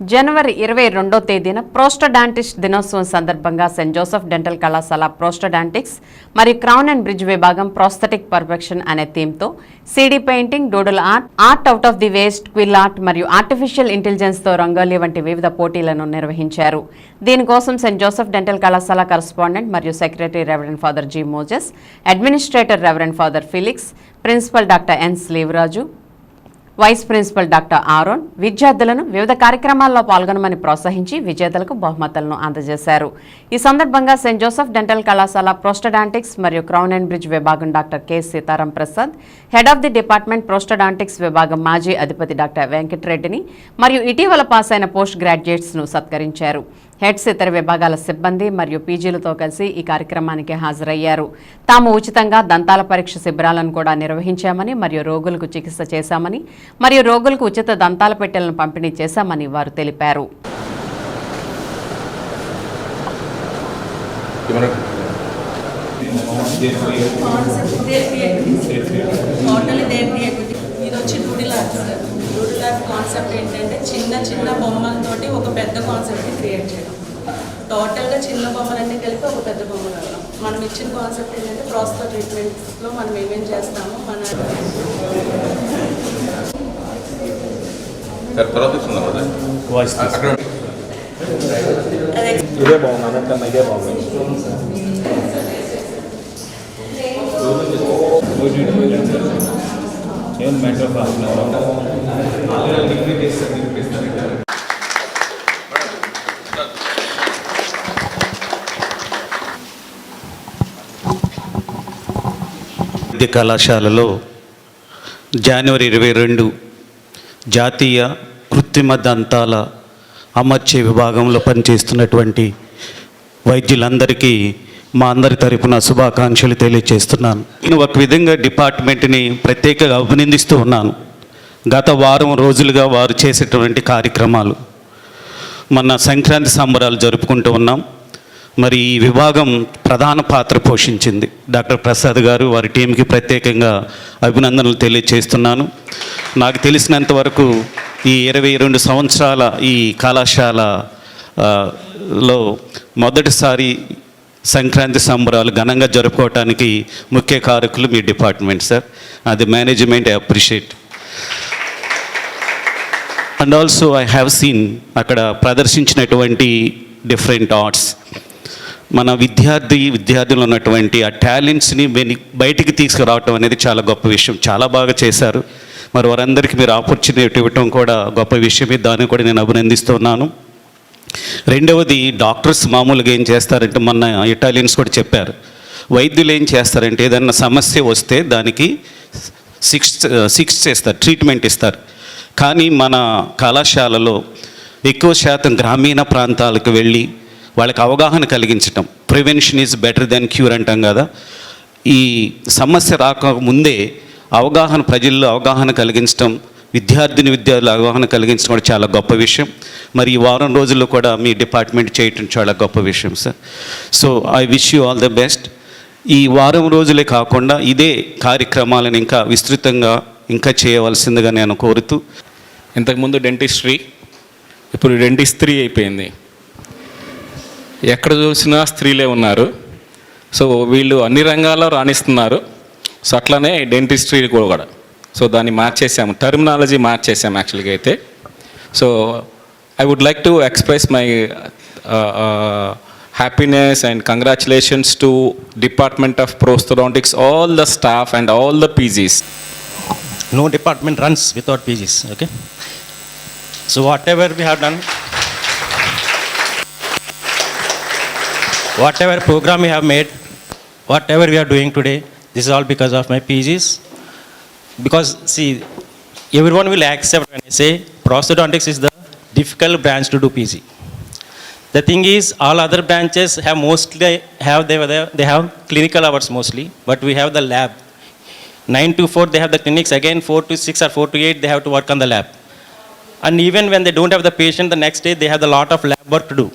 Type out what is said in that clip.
జనవరి ఇరవై రెండో తేదీన ప్రోస్టడాంటిస్ట్ దినోత్సవం సందర్భంగా సెయింట్ జోసెఫ్ డెంటల్ కళాశాల ప్రోస్టడాంటిక్స్ మరియు క్రౌన్ అండ్ బ్రిడ్జ్ విభాగం ప్రోస్థెటిక్ పర్ఫెక్షన్ అనే థీమ్తో CD painting doodle art art out of the waste quill art మరియు ఆర్టిఫిషియల్ ఇంటెలిజెన్స్తో రంగోలీ వంటి వివిధ పోటీలను నిర్వహించారు. దీనికోసం సెయింట్ జోసెఫ్ డెంటల్ కళాశాల కరస్పాండెంట్ మరియు secretary reverend father G Moses administrator reverend father Felix principal doctor N Sleevaraju vice principal doctor Aaron విద్యార్థులను వివిధ కార్యక్రమాల్లో పాల్గొనమని ప్రోత్సహించి విజేతలకు బహుమతులను అందజేశారు. ఈ సందర్భంగా సెయింట్ జోసెఫ్ డెంటల్ కళాశాల ప్రోస్టడాంటిక్స్ మరియు క్రౌన్ అండ్ బ్రిడ్జ్ విభాగం doctor K Seetharam Prasad head of the department prosthodontics విభాగం మాజీ అధిపతి డాక్టర్ వెంకటరెడ్డిని మరియు ఇటీవల పాస్ అయిన పోస్ట్ గ్రాడ్యుయేట్స్ను సత్కరించారు. హెడ్స్ ఇతర విభాగాల సిబ్బంది మరియు పీజీలతో కలిసి ఈ కార్యక్రమానికి హాజరయ్యారు. తాము ఉచితంగా దంతాల పరీక్ష శిబిరాలను కూడా నిర్వహించామని మరియు రోగులకు చికిత్స చేశామని మరియు రోగులకు ఉచిత దంతాల పెట్టెలను పంపిణీ చేశామని వారు తెలిపారు. టోటల్ ఇదే వచ్చి doodle art sir doodle art concept ఏంటంటే చిన్న చిన్న బొమ్మలతోటి ఒక పెద్ద కాన్సెప్ట్ని క్రియేట్ చేయడం. టోటల్గా చిన్న బొమ్మలన్నీ కలిపి ఒక పెద్ద బొమ్మ కలగడం మనం ఇచ్చిన కాన్సెప్ట్ ఏంటంటే ప్రోస్తా ట్రీట్మెంట్స్లో మనం ఏమేం చేస్తామో మన ఇదే బాగుంది ఇదే బాగుంది. ఏం మ్యాటర్ ఆఫ్ హాఫ్ వైద్య కళాశాలలో జనవరి ఇరవై రెండు జాతీయ కృత్రిమ దంతాల అమర్చే విభాగంలో పనిచేస్తున్నటువంటి వైద్యులందరికీ మా అందరి తరపున శుభాకాంక్షలు తెలియజేస్తున్నాను. నేను ఒక విధంగా డిపార్ట్మెంట్ని ప్రత్యేకంగా అభినందిస్తూ ఉన్నాను. గత వారం రోజులుగా వారు చేసేటువంటి కార్యక్రమాలు. మన సంక్రాంతి సంబరాలు జరుపుకుంటూ ఉన్నాం. మరి ఈ విభాగం ప్రధాన పాత్ర పోషించింది. డాక్టర్ ప్రసాద్ గారు వారి టీంకి ప్రత్యేకంగా అభినందనలు తెలియజేస్తున్నాను. నాకు తెలిసినంత వరకు ఈ ఇరవై రెండు సంవత్సరాల ఈ కళాశాల లో మొదటిసారి సంక్రాంతి సంబరాలు ఘనంగా జరుపుకోవటానికి ముఖ్య కారకులు మీ డిపార్ట్మెంట్ సార్. అది management appreciate. And also I have seen అక్కడ ప్రదర్శించినటువంటి డిఫరెంట్ ఆర్ట్స్ మన విద్యార్థి విద్యార్థులు ఉన్నటువంటి ఆ టాలెంట్స్ని బయటికి తీసుకురావటం అనేది చాలా గొప్ప విషయం. చాలా బాగా చేశారు. మరి వారందరికీ మీరు ఆపర్చునిటీ ఇవ్వటం కూడా గొప్ప విషయమే. దాన్ని కూడా నేను అభినందిస్తున్నాను. రెండవది డాక్టర్స్ మామూలుగా ఏం చేస్తారంటే మొన్న ఇటాలియన్స్ కూడా చెప్పారు వైద్యులు ఏం చేస్తారంటే ఏదన్నా సమస్య వస్తే దానికి సిక్స్ సిక్స్ చేస్తారు ట్రీట్మెంట్ ఇస్తారు. కానీ మన కళాశాలలో ఎక్కువ శాతం గ్రామీణ ప్రాంతాలకు వెళ్ళి వాళ్ళకి అవగాహన కలిగించటం prevention is better than cure అంటాం కదా. ఈ సమస్య రాకముందే అవగాహన ప్రజల్లో అవగాహన కలిగించటం విద్యార్థిని విద్యార్థుల అవగాహన కలిగించడం కూడా చాలా గొప్ప విషయం. మరి ఈ వారం రోజుల్లో కూడా మీ డిపార్ట్మెంట్ చేయటం చాలా గొప్ప విషయం sir so I wish you all the best ఈ వారం రోజులే కాకుండా ఇదే కార్యక్రమాలను ఇంకా విస్తృతంగా ఇంకా చేయవలసిందిగా నేను కోరుతూ. ఇంతకుముందు డెంటిస్ట్రీ ఇప్పుడు డెంటిస్త్రీ అయిపోయింది. ఎక్కడ చూసినా స్త్రీలే ఉన్నారు. సో వీళ్ళు అన్ని రంగాల్లో రాణిస్తున్నారు. సో అట్లానే డెంటిస్ట్రీ కూడా. సో దాన్ని మార్చేసాము టర్మినాలజీ మార్చేసాము యాక్చువల్గా అయితే so I would like to express my happiness and congratulations to department of prosthodontics all the staff and all the PGs no department runs without PGs. Okay. So whatever we have done, whatever program we have made, whatever we are doing today, this is all because of my PGs. because see, everyone will accept when I say prosthodontics is the difficult branch to do PG. The thing is, all other branches have mostly have they, they have clinical hours mostly, but we have the lab. 9 to 4 they have the clinics again 4 to 6 or 4 to 8 they have to work on the lab and even when they don't have the patient the next day they have a lot of lab work to do